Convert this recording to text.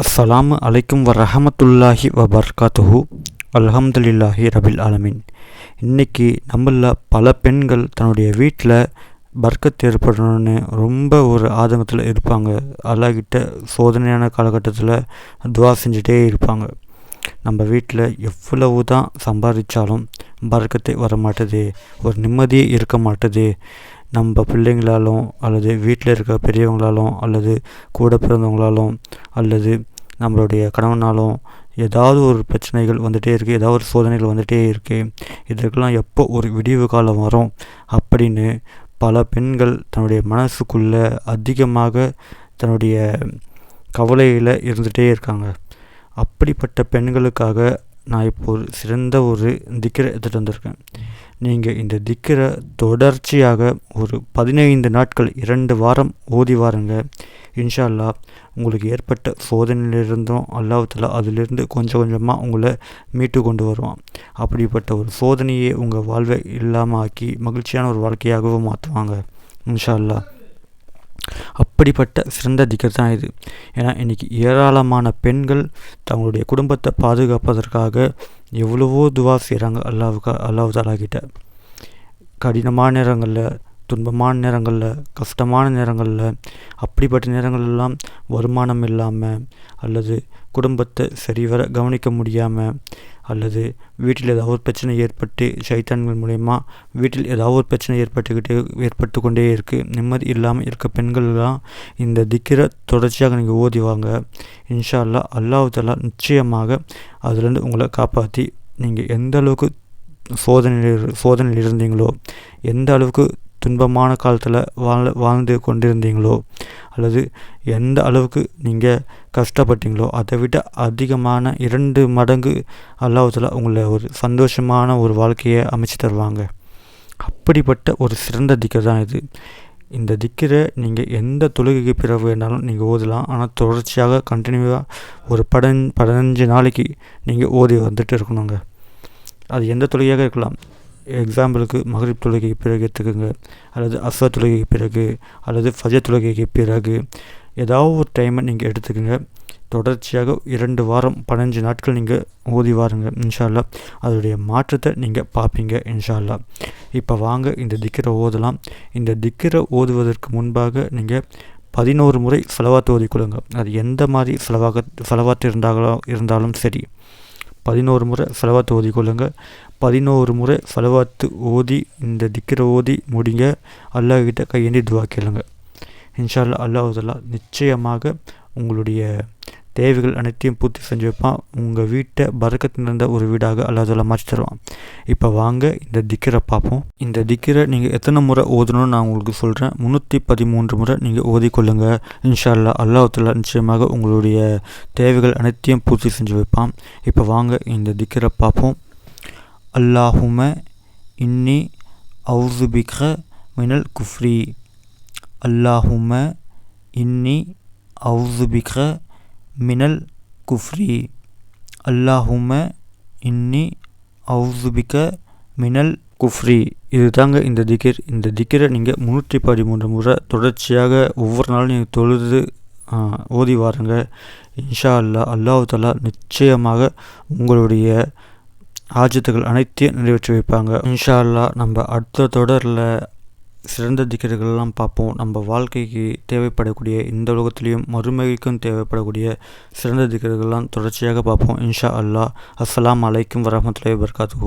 அஸ்ஸலாமு அலைக்கும் வரஹமத்துல்லாஹி வபர்காத்துஹு அல்ஹம்துலில்லாஹி ரபில் ஆலமின் இன்றைக்கி நம்மள பல பெண்கள் தன்னுடைய வீட்டில் பர்க்கத் ஏற்படணும்னு ரொம்ப ஒரு ஆதங்கத்தில் இருப்பாங்க. அல்லாஹ்கிட்ட சோதனையான காலகட்டத்தில் துவா செஞ்சுட்டே இருப்பாங்க. நம்ம வீட்டில் எவ்வளவு தான் சம்பாதிச்சாலும் பறக்கத்தை வர மாட்டுது ஒரு நிம்மதியே இருக்க மாட்டுது. நம்ம பிள்ளைங்களாலும் அல்லது வீட்டில் இருக்க பெரியவங்களாலும் அல்லது கூட பிறந்தவங்களாலும் அல்லது நம்மளுடைய கணவனாலும் ஏதாவது ஒரு பிரச்சனைகள் வந்துகிட்டே இருக்குது ஏதாவது ஒரு சோதனைகள் வந்துகிட்டே இருக்குது இதற்கெல்லாம் எப்போ ஒரு விடிவு காலம் வரும் அப்படின்னு பல பெண்கள் தன்னுடைய மனசுக்குள்ளே அதிகமாக தன்னுடைய கவலையில் இருந்துகிட்டே இருக்காங்க. அப்படிப்பட்ட பெண்களுக்காக நான் இப்போ ஒரு சிறந்த ஒரு திக்கரை எடுத்துகிட்டு வந்திருக்கேன். நீங்கள் இந்த திக்கரை தொடர்ச்சியாக ஒரு பதினைந்து நாட்கள் இரண்டு வாரம் ஓதி வாருங்க. இன்ஷால்லா உங்களுக்கு ஏற்பட்ட சோதனையிலிருந்தும் அல்லாஹால அதிலிருந்து கொஞ்சம் கொஞ்சமாக உங்களை மீட்டு கொண்டு வருவான். அப்படிப்பட்ட ஒரு சோதனையை உங்கள் வாழ்வை இல்லாமல் ஆக்கி மகிழ்ச்சியான ஒரு வாழ்க்கையாகவும் மாற்றுவாங்க இன்ஷா அல்லா அப்படிப்பட்ட சிறந்த திக்கர் தான் இது. ஏன்னா இன்றைக்கி ஏராளமான பெண்கள் தங்களுடைய குடும்பத்தை பாதுகாப்பதற்காக எவ்வளவோ துவா செய்கிறாங்க அல்லாவுக்கா அல்லாஹ் தாலாகிட்ட கடினமான நேரங்களில் துன்பமான நேரங்களில் கஷ்டமான நேரங்களில் அப்படிப்பட்ட நேரங்களெல்லாம் வருமானம் இல்லாமல் அல்லது குடும்பத்தை சரிவர கவனிக்க முடியாமல் அல்லது வீட்டில் ஏதாவது ஒரு பிரச்சனை ஏற்பட்டு சைத்தான்கள் மூலயமா வீட்டில் ஏதாவது ஒரு பிரச்சனை ஏற்பட்டுக்கிட்டே ஏற்பட்டு கொண்டே இருக்குது நிம்மதி இல்லாமல் இருக்க பெண்கள்லாம் இந்த திக்கிற தொடர்ச்சியாக நீங்கள் ஓதிவாங்க இன்ஷா அல்லா அல்லாஹாலா நிச்சயமாக அதுலேருந்து உங்களை காப்பாற்றி நீங்கள் எந்த அளவுக்கு சோதனையில் சோதனையில் இருந்தீங்களோ எந்த அளவுக்கு துன்பமான காலத்தில் வாழ வாழ்ந்து கொண்டிருந்தீங்களோ? அல்லது எந்த அளவுக்கு நீங்கள் கஷ்டப்பட்டீங்களோ? அதை விட அதிகமான இரண்டு மடங்கு அல்லாஹத்தில் உங்களை ஒரு சந்தோஷமான ஒரு வாழ்க்கையை அமைச்சு தருவாங்க. அப்படிப்பட்ட ஒரு சிறந்த திக்கர் தான் இது. இந்த திக்கரை நீங்கள் எந்த தொழுகைக்கு பிறகு வேணாலும் நீங்கள் ஓதலாம். ஆனால் தொடர்ச்சியாக கண்டினியூவாக ஒரு பதன் பதினஞ்சு நாளைக்கு நீங்கள் ஓதி வந்துட்டு இருக்கணுங்க. அது எந்த தொழுகையாக இருக்கலாம். எக்ஸாம்பிளுக்கு மகரிப் தொழுகைக்கு பிறகு எடுத்துக்கோங்க. அல்லது அஸ்வ தொழுகைக்கு பிறகு அல்லது ஃபஜர் தொழுகைக்கு பிறகு ஏதாவது ஒரு டைமை நீங்கள் எடுத்துக்கோங்க. தொடர்ச்சியாக இரண்டு வாரம் பதினஞ்சு நாட்கள் நீங்கள் ஓதி வாருங்க இன்ஷால்லா அதோடைய மாற்றத்தை நீங்கள் பார்ப்பீங்க இன்ஷால்லா இப்போ வாங்க இந்த திக்கரை ஓதலாம். இந்த திக்கரை ஓதுவதற்கு முன்பாக நீங்கள் பதினோரு முறை செலவாத்து ஓதிக்கொள்ளுங்க அது எந்த மாதிரி செலவாக செலவாத்து இருந்தாலும் இருந்தாலும் சரி. பதினோரு முறை செலவாத்து ஓதிக்கொள்ளுங்க பதினோரு முறை செலவாத்து ஓதி இந்த திக்கிற ஓதி முடிங்க. அல்லாஹ்கிட்ட கையேந்தி துவா கேளுங்க. இன்ஷால்லா அல்லாஹ் நிச்சயமாக உங்களுடைய தேவைகள் அனைத்தையும் பூர்த்தி செஞ்சு வைப்பான். உங்கள் வீட்டை பறக்கத்து நிறைந்த ஒரு வீடாக அல்லாதல மாற்றி தருவான். இப்போ வாங்க இந்த திக்கரை பார்ப்போம். இந்த திக்கரை நீங்கள் எத்தனை முறை ஓதணும்னு நான் உங்களுக்கு சொல்கிறேன் முந்நூற்றி பதிமூன்று முறை நீங்கள் ஓதிக்கொள்ளுங்கள் இன்ஷால்லா அல்லாஹத்தில் நிச்சயமாக உங்களுடைய தேவைகள் அனைத்தையும் பூர்த்தி செஞ்சு வைப்பான். இப்போ வாங்க இந்த திக்கரை பார்ப்போம். அல்லாஹும இன்னி அவுசுபிக மினல் குஃப்ரி. அல்லாஹும இன்னி அவுசுபிக மினல் குஃப்ரி. அல்லாஹும இன்னி அவுசுபிக்க மினல் குஃப்ரி. இது தாங்க இந்த திகிர். இந்த திக்கிரை நீங்கள் முந்நூற்றி பதிமூன்று முறை தொடர்ச்சியாக ஒவ்வொரு நாளும் நீங்கள் தொழுது ஓதி வாருங்க. இன்ஷா அல்லா அல்லாஹு தாலா நிச்சயமாக உங்களுடைய ஆஜத்துகள் அனைத்தையும் நிறைவேற்றி வைப்பாங்க. இன்ஷா அல்லா நம்ம அடுத்த தொடரில் சிறந்த திக்கர்கள்லாம் பார்ப்போம். நம்ம வாழ்க்கைக்கு தேவைப்படக்கூடிய இந்த உலகத்துலேயும் மறுமைக்கும் தேவைப்படக்கூடிய சிறந்த திக்கர்கள்லாம் தொடர்ச்சியாக பார்ப்போம். இன்ஷா அல்லா அஸ்லாம் அலைக்கும் வரமத்துல வபர்காத்து